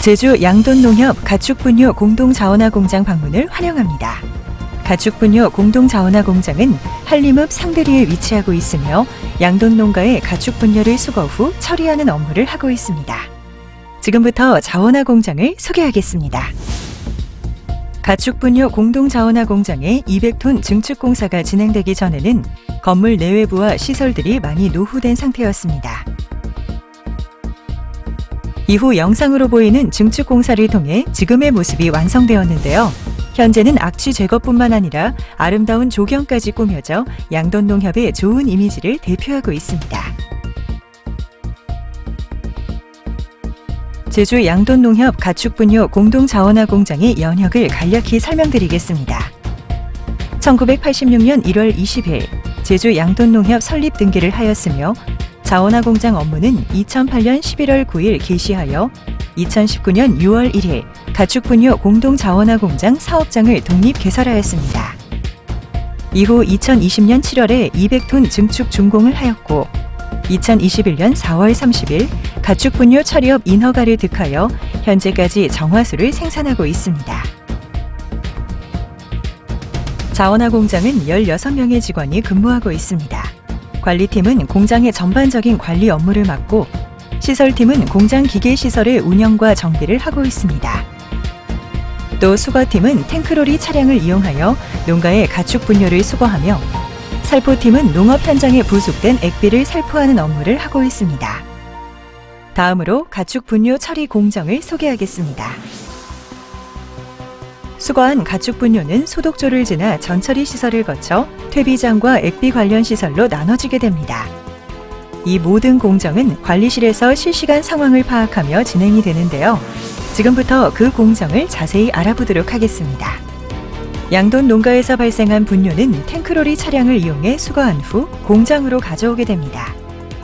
제주 양돈농협 가축분뇨 공동자원화 공장 방문을 환영합니다. 가축분뇨 공동자원화 공장은 한림읍 상대리에 위치하고 있으며 양돈 농가의 가축분뇨를 수거 후 처리하는 업무를 하고 있습니다. 지금부터 자원화 공장을 소개하겠습니다. 가축분뇨 공동자원화 공장의 200톤 증축 공사가 진행되기 전에는 건물 내외부와 시설들이 많이 노후된 상태였습니다. 이후 영상으로 보이는 증축 공사를 통해 지금의 모습이 완성되었는데요. 현재는 악취 제거뿐만 아니라 아름다운 조경까지 꾸며져 양돈농협의 좋은 이미지를 대표하고 있습니다. 제주 양돈농협 가축분뇨 공동자원화 공장의 연혁을 간략히 설명드리겠습니다. 1986년 1월 20일 제주 양돈농협 설립 등기를 하였으며 자원화 공장 업무는 2008년 11월 9일 개시하여 2019년 6월 1일 가축분뇨 공동 자원화 공장 사업장을 독립 개설하였습니다. 이후 2020년 7월에 200톤 증축 준공을 하였고 2021년 4월 30일 가축분뇨 처리업 인허가를 득하여 현재까지 정화수를 생산하고 있습니다. 자원화 공장은 16명의 직원이 근무하고 있습니다. 관리팀은 공장의 전반적인 관리 업무를 맡고 시설팀은 공장 기계 시설의 운영과 정비를 하고 있습니다. 또 수거팀은 탱크로리 차량을 이용하여 농가의 가축 분뇨를 수거하며 살포팀은 농업 현장에 부속된 액비를 살포하는 업무를 하고 있습니다. 다음으로 가축 분뇨 처리 공정을 소개하겠습니다. 수거한 가축 분뇨는 소독조를 지나 전처리 시설을 거쳐 퇴비장과 액비 관련 시설로 나눠지게 됩니다. 이 모든 공정은 관리실에서 실시간 상황을 파악하며 진행이 되는데요. 지금부터 그 공정을 자세히 알아보도록 하겠습니다. 양돈 농가에서 발생한 분뇨는 탱크로리 차량을 이용해 수거한 후 공장으로 가져오게 됩니다.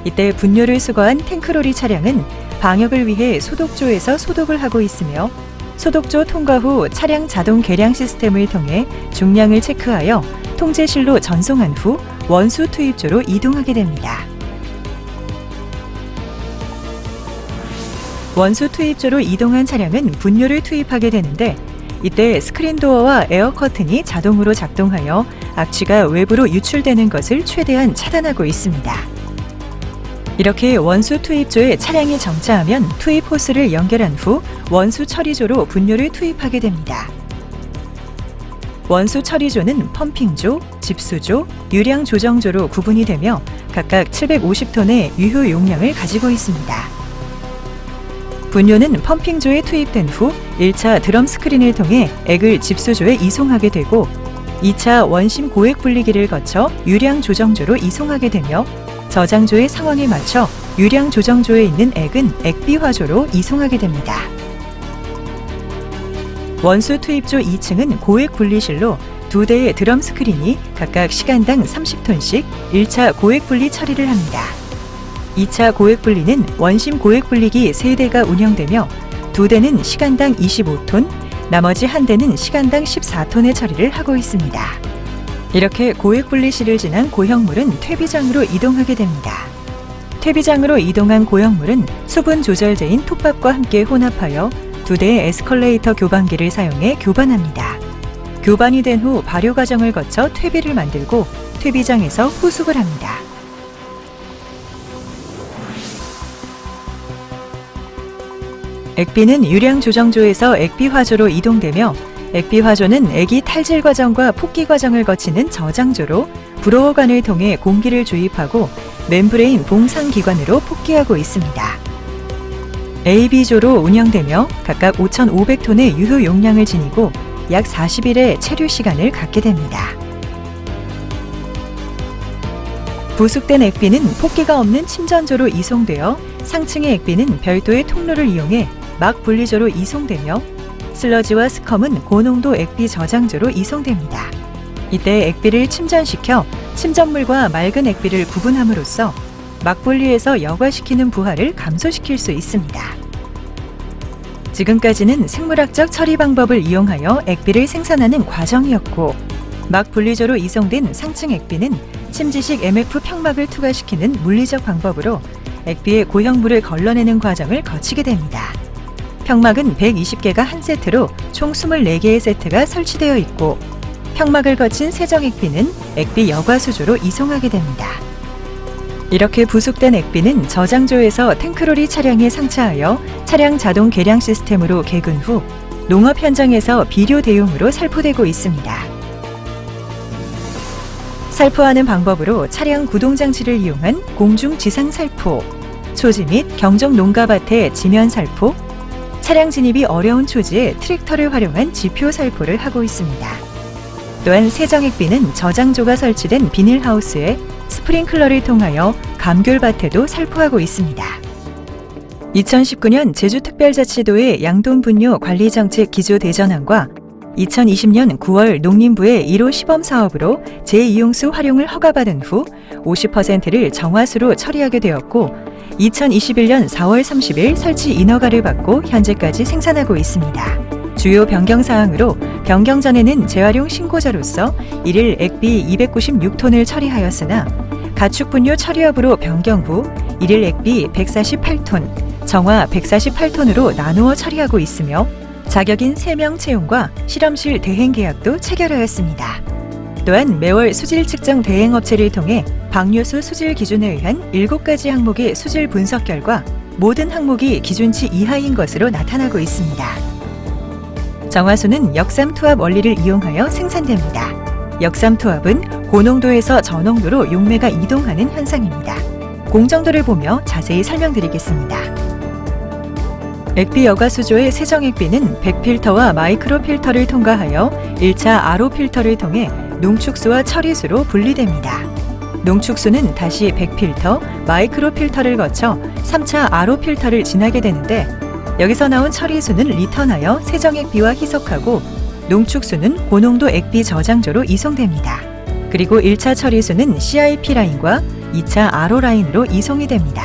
이때 분뇨를 수거한 탱크로리 차량은 방역을 위해 소독조에서 소독을 하고 있으며 소독조 통과 후 차량 자동 계량 시스템을 통해 중량을 체크하여 통제실로 전송한 후 원수 투입조로 이동하게 됩니다. 원수 투입조로 이동한 차량은 분뇨를 투입하게 되는데 이때 스크린 도어와 에어 커튼이 자동으로 작동하여 악취가 외부로 유출되는 것을 최대한 차단하고 있습니다. 이렇게 원수 투입조에 차량이 정차하면 투입 호스를 연결한 후 원수 처리조로 분뇨를 투입하게 됩니다. 원수 처리조는 펌핑조, 집수조, 유량 조정조로 구분이 되며 각각 750톤의 유효 용량을 가지고 있습니다. 분뇨는 펌핑조에 투입된 후 1차 드럼 스크린을 통해 액을 집수조에 이송하게 되고 2차 원심 고액 분리기를 거쳐 유량 조정조로 이송하게 되며 저장조의 상황에 맞춰 유량 조정조에 있는 액은 액비화조로 이송하게 됩니다. 원수 투입조 2층은 고액 분리실로 두 대의 드럼 스크린이 각각 시간당 30톤씩 1차 고액 분리 처리를 합니다. 2차 고액 분리는 원심 고액 분리기 3대가 운영되며 두 대는 시간당 25톤, 나머지 한 대는 시간당 14톤의 처리를 하고 있습니다. 이렇게 고액 분리실을 지난 고형물은 퇴비장으로 이동하게 됩니다. 퇴비장으로 이동한 고형물은 수분 조절제인 톱밥과 함께 혼합하여 두 대의 에스컬레이터 교반기를 사용해 교반합니다. 교반이 된 후 발효 과정을 거쳐 퇴비를 만들고 퇴비장에서 후숙을 합니다. 액비는 유량 조정조에서 액비 화조로 이동되며 액비 화조는 액이 탈질 과정과 폭기 과정을 거치는 저장조로 브로어관을 통해 공기를 주입하고 멤브레인 봉상 기관으로 폭기하고 있습니다. AB조로 운영되며 각각 5,500톤의 유효 용량을 지니고 약 40일의 체류 시간을 갖게 됩니다. 부숙된 액비는 폭기가 없는 침전조로 이송되어 상층의 액비는 별도의 통로를 이용해 막 분리조로 이송되며 슬러지와 스컴은 고농도 액비 저장조로 이송됩니다. 이때 액비를 침전시켜 침전물과 맑은 액비를 구분함으로써 막분리에서 여과시키는 부하를 감소시킬 수 있습니다. 지금까지는 생물학적 처리 방법을 이용하여 액비를 생산하는 과정이었고 막 분리조로 이송된 상층 액비는 침지식 MF 평막을 투과시키는 물리적 방법으로 액비의 고형물을 걸러내는 과정을 거치게 됩니다. 평막은 120개가 한 세트로 총 24개의 세트가 설치되어 있고 평막을 거친 세정 액비는 액비 여과 수조로 이송하게 됩니다. 이렇게 부속된 액비는 저장조에서 탱크로리 차량에 상차하여 차량 자동 계량 시스템으로 개근 후 농업 현장에서 비료 대용으로 살포되고 있습니다. 살포하는 방법으로 차량 구동 장치를 이용한 공중 지상 살포, 초지 및 경적 농가밭의 지면 살포, 차량 진입이 어려운 초지에 트랙터를 활용한 지표 살포를 하고 있습니다. 또한 세정액비는 저장조가 설치된 비닐하우스에 스프링클러를 통하여 감귤밭에도 살포하고 있습니다. 2019년 제주특별자치도의 양돈분뇨 관리정책 기조 대전안과 2020년 9월 농림부의 1호 시범 사업으로 재이용수 활용을 허가받은 후 50%를 정화수로 처리하게 되었고 2021년 4월 30일 설치 인허가를 받고 현재까지 생산하고 있습니다. 주요 변경 사항으로 변경 전에는 재활용 신고자로서 1일 액비 296톤을 처리하였으나 가축 분뇨 처리 여부로 변경 후 1일 액비 148톤, 정화 148톤으로 나누어 처리하고 있으며 자격인 3명 채용과 실험실 대행 계약도 체결하였습니다. 또한 매월 수질 측정 대행 업체를 통해 방류수 수질 기준에 의한 7가지 항목의 수질 분석 결과 모든 항목이 기준치 이하인 것으로 나타나고 있습니다. 정화수는 역삼투합 원리를 이용하여 생산됩니다. 역삼투합은 고농도에서 저농도로 용매가 이동하는 현상입니다. 공정도를 보며 자세히 설명드리겠습니다. 액비 여가 수조의 세정 액비는 100필터와 마이크로 필터를 통과하여 1차 RO 필터를 통해 농축수와 처리수로 분리됩니다. 농축수는 다시 100필터, 마이크로 필터를 거쳐 3차 RO 필터를 지나게 되는데 여기서 나온 처리수는 리턴하여 세정 액비와 희석하고 농축수는 고농도 액비 저장조로 이송됩니다. 그리고 1차 처리수는 CIP 라인과 2차 RO 라인으로 이송이 됩니다.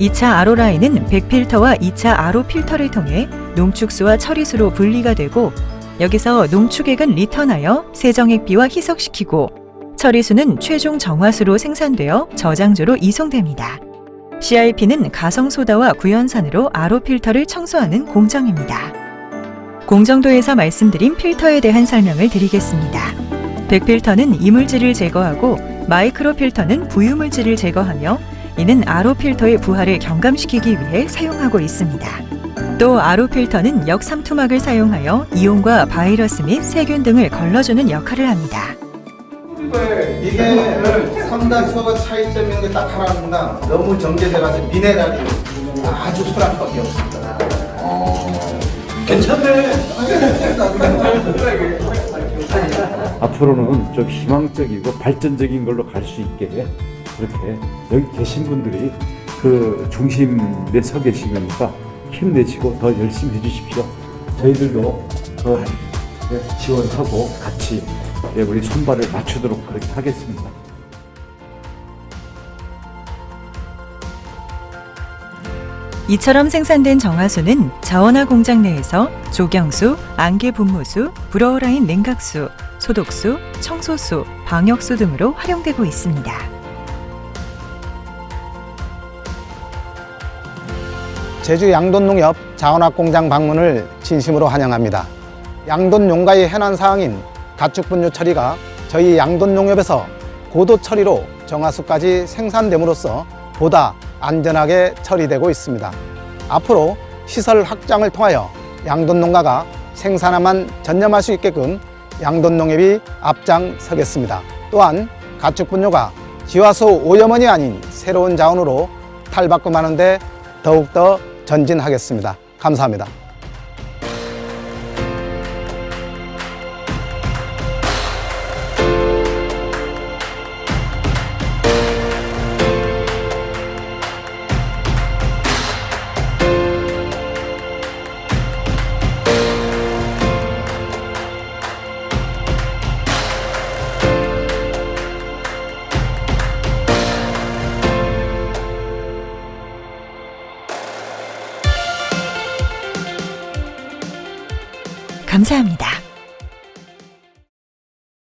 2차 RO 라인은 100필터와 2차 RO 필터를 통해 농축수와 처리수로 분리가 되고 여기서 농축액은 리턴하여 세정액비와 희석시키고 처리수는 최종 정화수로 생산되어 저장조로 이송됩니다. CIP는 가성소다와 구연산으로 RO 필터를 청소하는 공정입니다. 공정도에서 말씀드린 필터에 대한 설명을 드리겠습니다. 100필터는 이물질을 제거하고 마이크로 필터는 부유물질을 제거하며 이는 RO 필터의 부하를 경감시키기 위해 사용하고 있습니다. 또 RO 필터는 역삼투막을 사용하여 이온과 바이러스 및 세균 등을 걸러주는 역할을 합니다. 이게 상당 서가 차이점 있는 게 딱 하나입니다. 너무 정제돼가지고 미네랄이 아주 소량밖에 없습니다. 앞으로는 좀 희망적이고 발전적인 걸로 갈 수 있게 그렇게 여기 계신 분들이 그 중심에 서 계시니까 힘내시고 더 열심히 해주십시오. 저희들도 더 예, 지원하고 같이 예, 우리 손발을 맞추도록 그렇게 하겠습니다. 이처럼 생산된 정화수는 자원화 공장 내에서 조경수, 안개 분무수, 브로어라인 냉각수, 소독수, 청소수, 방역수 등으로 활용되고 있습니다. 제주 양돈농협 자원학 공장 방문을 진심으로 환영합니다. 양돈 농가의 해난 사항인 가축 분뇨 처리가 저희 양돈 농협에서 고도 처리로 정화수까지 생산됨으로써 보다 안전하게 처리되고 있습니다. 앞으로 시설 확장을 통하여 양돈 농가가 생산에만 전념할 수 있게끔 양돈 농협이 앞장서겠습니다. 또한 가축 분뇨가 지화소 오염원이 아닌 새로운 자원으로 탈바꿈하는데 더욱더 전진하겠습니다. 감사합니다.